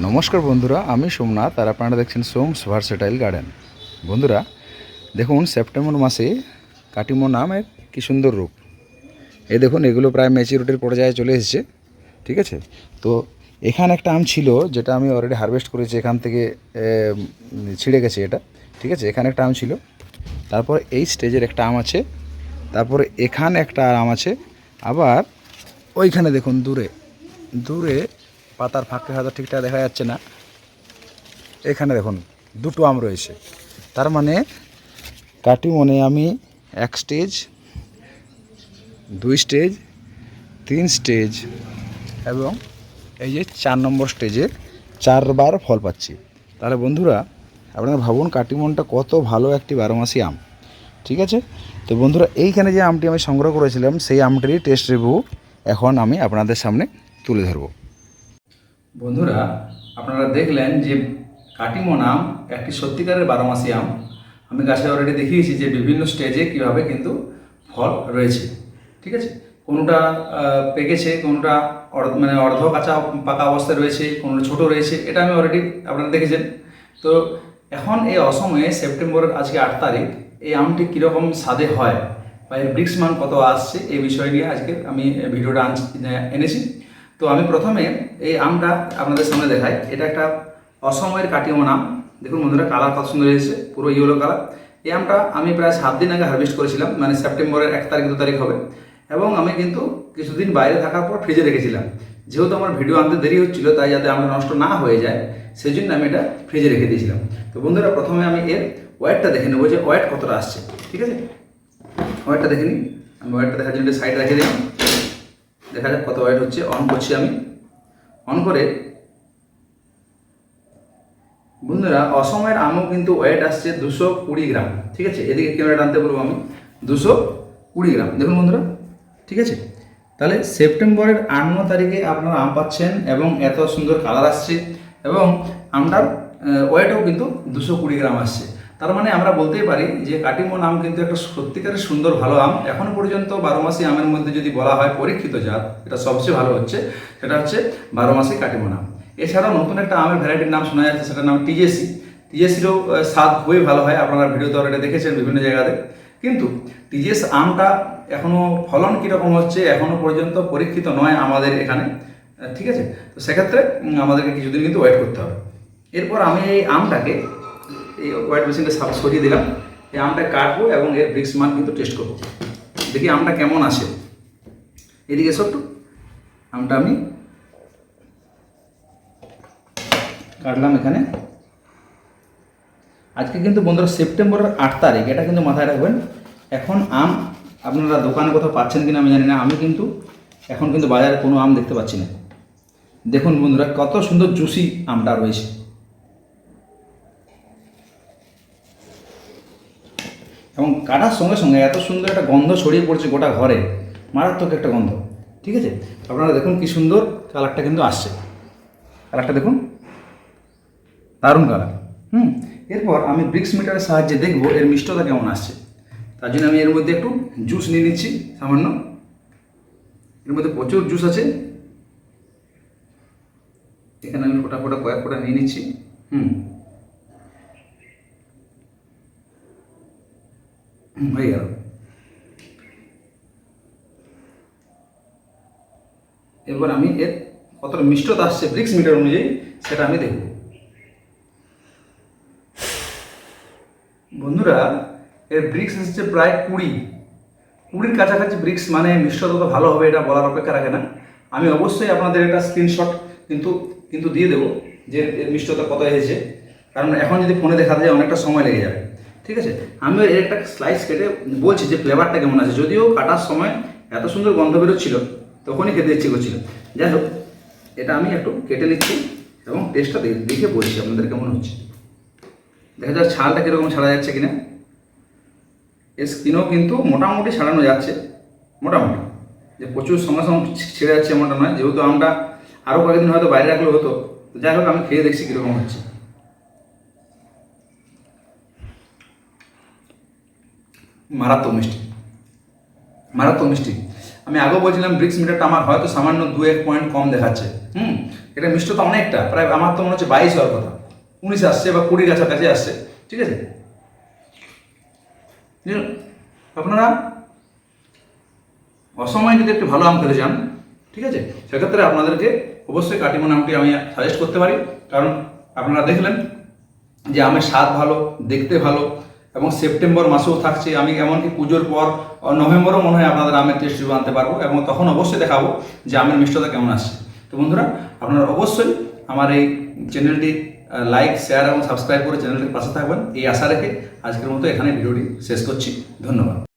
নমস্কার বন্ধুরা, আমি সোমনাথ আর আপনারা দেখছেন সোমস ভার্সেটাইল গার্ডেন বন্ধুরা, দেখুন সেপ্টেম্বর মাসে কাটিমো নামের কি সুন্দর রূপ। এই দেখুন, এগুলো প্রায় ম্যাচিউরিটির পর্যায়ে চলে এসেছে, ঠিক আছে? তো এখানে একটা আম ছিল, যেটা আমি অলরেডি হারভেস্ট করেছি, এখান থেকে ছিঁড়ে গেছে এটা, ঠিক আছে? এখানে একটা আম ছিল। তারপর এই স্টেজের একটা আম আছে, তারপরে এখানে একটা আম আছে, আবার ওইখানে দেখুন, দূরে দূরে পাতার ফাঁকে হয়তো ঠিকঠাক দেখা যাচ্ছে না। এখানে দেখুন, দুটো আম রয়েছে। তার মানে কাটিমনে আমি এক স্টেজ, দুই স্টেজ, তিন স্টেজ এবং এই যে চার নম্বর স্টেজে চারবার ফল পাচ্ছি। তাহলে বন্ধুরা, আপনারা ভাবুন কাটিমনটা কত ভালো একটি বারোমাসি আম। ঠিক আছে? তো বন্ধুরা, এইখানে যে আমটি আমি সংগ্রহ করেছিলাম, সেই আমটিরই টেস্ট রিভিউ এখন আমি আপনাদের সামনে তুলে ধরবো। বন্ধুরা, আপনারা দেখলেন যে কাটিমন আম একটি সত্যিকারের বারোমাসি আম। আমি গাছে অলরেডি দেখিয়েছি যে বিভিন্ন স্টেজে কীভাবে কিন্তু ফল রয়েছে। ঠিক আছে? কোনোটা পেকেছে, কোনোটা অর্ধ- মানে অর্ধ কাঁচা, পাকা অবস্থায় রয়েছে, কোনোটা ছোট রয়েছে, এটা আমি অলরেডি আপনারা দেখেছেন। তো এখন এই অসময়ে সেপ্টেম্বরের আজকে আট তারিখ, এই আমটি কীরকম স্বাদে হয় বা এর ব্রিক্স মান কত আসছে, এই বিষয় নিয়ে আজকে আমি ভিডিওটা আনছি এনেছি। তো আমি প্রথমে এই আমটা আপনাদের সামনে দেখাই। এটা একটা অসময়ের কাটিমন আম দেখুন বন্ধুরা, কালার কত সুন্দর এসেছে, পুরো ইয়েলো কালার এই আমটা আমি প্রায় সাত দিন আগে হারভেস্ট করেছিলাম মানে সেপ্টেম্বরের এক তারিখ, দু তারিখ হবে। এবং আমি কিন্তু কিছুদিন বাইরে থাকার পর ফ্রিজে রেখেছিলাম। যেহেতু আমার ভিডিও আনতে দেরি হচ্ছিল, তাই যাতে আমরা নষ্ট না হয়ে যায় সেই জন্য আমি এটা ফ্রিজে রেখে দিয়েছিলাম। তো বন্ধুরা, প্রথমে আমি এর ওয়েটটা দেখে নেব যে ওয়েট কতটা আসছে, ঠিক আছে? ওয়েটটা দেখে নিই। আমি ওয়েটটা দেখার জন্য সাইড রেখে দিলাম। দেখা যাক কত ওয়েট হচ্ছে। অন করছি আমি। অন করে বন্ধুরা, অসময়ের আমও কিন্তু ওয়েট আসছে দুশো কুড়ি গ্রাম, ঠিক আছে? এদিকে ক্যামেরা আনতে বলব আমি। দুশো কুড়ি গ্রাম। দেখুন বন্ধুরা, ঠিক আছে? তাহলে সেপ্টেম্বরের আট ন তারিখে আপনারা আম পাচ্ছেন এবং এত সুন্দর কালার আসছে এবং আমটার ওয়েটও কিন্তু দুশো কুড়ি গ্রাম আসছে। তার মানে আমরা বলতেই পারি যে কাটিমন আম কিন্তু একটা সত্যিকারের সুন্দর ভালো আম। এখনও পর্যন্ত বারো মাসি আমের মধ্যে যদি বলা হয় পরীক্ষিত জাত, এটা সবচেয়ে ভালো হচ্ছে, সেটা হচ্ছে বারো মাসি কাটিমন আম এছাড়াও নতুন একটা আমের ভ্যারাইটির নাম শোনা যাচ্ছে, সেটার নাম টিজেসি। টিজেসিরও স্বাদ খুবই ভালো হয়, আপনারা ভিডিও ভিডিওতে অলরেডি দেখেছেন বিভিন্ন জায়গাতে। কিন্তু টিজেস আমটা এখনও ফলন কীরকম হচ্ছে এখনও পর্যন্ত পরীক্ষিত নয় আমাদের এখানে। ঠিক আছে? তো সেক্ষেত্রে আমাদেরকে কিছুদিন কিন্তু ওয়েট করতে হবে। এরপর আমি এই আমটাকে এই মেশিনটা সাপ সরিয়ে দিলাম। এই আমটা কাটবো এবং এর ব্রিক্স মান কিন্তু টেস্ট করব। দেখি আমটা কেমন আসে এদিকে একটু। আমটা আমি কাটলাম এখানে। আজকে কিন্তু বন্ধুরা সেপ্টেম্বরের আট তারিখ, এটা কিন্তু মাথায় রাখবেন। এখন আম আপনারা দোকানে কোথাও পাচ্ছেন কিনা আমি জানি না। আমি কিন্তু এখন কিন্তু বাজারে কোনো আম দেখতে পাচ্ছি না। দেখুন বন্ধুরা, কত সুন্দর জুসি আমটা রয়েছে। এবং কাটার সঙ্গে সঙ্গে এত সুন্দর একটা গন্ধ ছড়িয়ে পড়ছে গোটা ঘরে, মারাত্মক একটা গন্ধ, ঠিক আছে? আপনারা দেখুন কি সুন্দর কালারটা কিন্তু আসছে। কালারটা দেখুন, দারুণ কালার হুম? এরপর আমি ব্রিক্স মিটারের সাহায্যে দেখব এর মিষ্টতা কেমন আসছে। তার জন্য আমি এর মধ্যে একটু জুস নিয়ে নিচ্ছি, সামান্য। এর মধ্যে প্রচুর জুস আছে। এখানে আমি ফোটা ফোটা কয়েক ফোটা নিয়ে নিচ্ছি, হুম? হয়ে গেল এবার আমি এর কতটা মিষ্টতা আসছে ব্রিক্স মিটার অনুযায়ী, সেটা আমি দেখব। বন্ধুরা, এর ব্রিক্স এসেছে প্রায় কুড়ি। কুড়ির কাছাকাছি ব্রিক্স মানে মিষ্টতা ভালো হবে, এটা বলার অপেক্ষা রাখে না। আমি অবশ্যই আপনাদের একটা স্ক্রিনশট কিন্তু কিন্তু দিয়ে দেবো যে এর মিষ্টতা কত এসেছে কারণ এখন যদি ফোনে দেখাতে যায়, অনেকটা সময় লেগে যাবে। ঠিক আছে? আমি এর একটা স্লাইস কেটে বলছি যে ফ্লেভারটা কেমন আছে। যদিও কাটার সময় এত সুন্দর গন্ধ বেরোচ্ছিল, তখনই খেতে ইচ্ছে করছিল। যাই হোক, এটা আমি একটু কেটে নিচ্ছি এবং টেস্টটা দেখে বলছি আপনাদের কেমন হচ্ছে। দেখা যাক ছালটা কীরকম ছাড়া যাচ্ছে কিনা। এর স্কিনও কিন্তু মোটামুটি ছাড়ানো যাচ্ছে, মোটামুটি। যে প্রচুর সঙ্গে সঙ্গে ছেড়ে যাচ্ছে এমনটা নয়। যেহেতু আমরা আরও কয়েকদিন হয়তো বাইরে রাখলে হতো যাই হোক, আমি খেয়ে দেখছি কীরকম হচ্ছে। মারাত্মক মিষ্টি। মারাত্মক মিষ্টি। আমি আগেও বলছিলাম ব্রিক্স মিটারটা আমার হয়তো সামান্য দু এক পয়েন্ট কম দেখাচ্ছে। হুম, এটা মিষ্টতা অনেকটা, প্রায় আমার তো মনে হচ্ছে বাইশ হওয়ার কথা। উনিশ আসছে বা কুড়ির কাছাকাছি আসছে, ঠিক আছে? আপনারা অসময়ে যদি একটু ভালো আম খেতে চান, ঠিক আছে? সেক্ষেত্রে আপনাদেরকে অবশ্যই কাটিমন আমটি আমি সাজেস্ট করতে পারি। কারণ আপনারা দেখলেন যে আমের স্বাদ ভালো, দেখতে ভালো এবং সেপ্টেম্বর মাসেও থাকছে। আমি এমনকি পুজোর পর নভেম্বরও মনে হয় আপনাদের আমের টেস্ট রিভিউ আনতে পারব এবং তখন অবশ্যই দেখাবো যে আমের মিষ্টতা কেমন আসছে। তো বন্ধুরা, আপনারা অবশ্যই আমার এই চ্যানেলটি লাইক শেয়ার এবং সাবস্ক্রাইব করে চ্যানেলটির পাশে থাকবেন। এই আশা রেখে আজকের মতো এখানে ভিডিওটি শেষ করছি। ধন্যবাদ।